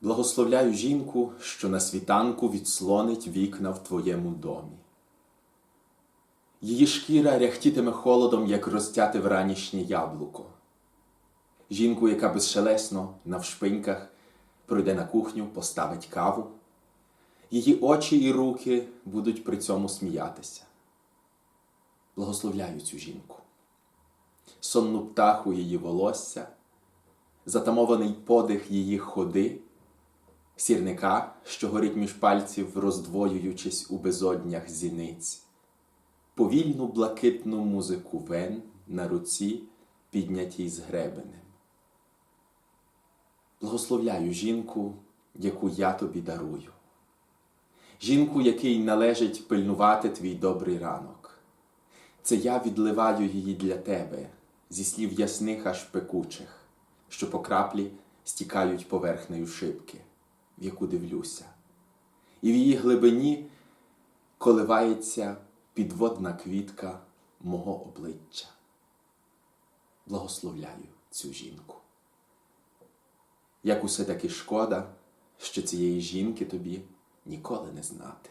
Благословляю жінку, що на світанку відслонить вікна в твоєму домі. Її шкіра ряхтітиме холодом, як розтяте вранішнє яблуко. Жінку, яка безшелесно навшпиньках пройде на кухню, поставить каву. Її очі і руки будуть при цьому сміятися. Благословляю цю жінку. Сонну птаху її волосся, затамований подих її ходи, сірника, що горить між пальців, роздвоюючись у безоднях зіниць, повільну блакитну музику вен на руці, піднятій з гребенем. Благословляю жінку, яку я тобі дарую, жінку, якій належить пильнувати твій добрий ранок. Це я відливаю її для тебе зі слів ясних аж пекучих, що по краплі стікають поверхнею шибки, в яку дивлюся, і в її глибині коливається підводна квітка мого обличчя. Благословляю цю жінку. Як усе таки шкода, що цієї жінки тобі ніколи не знати.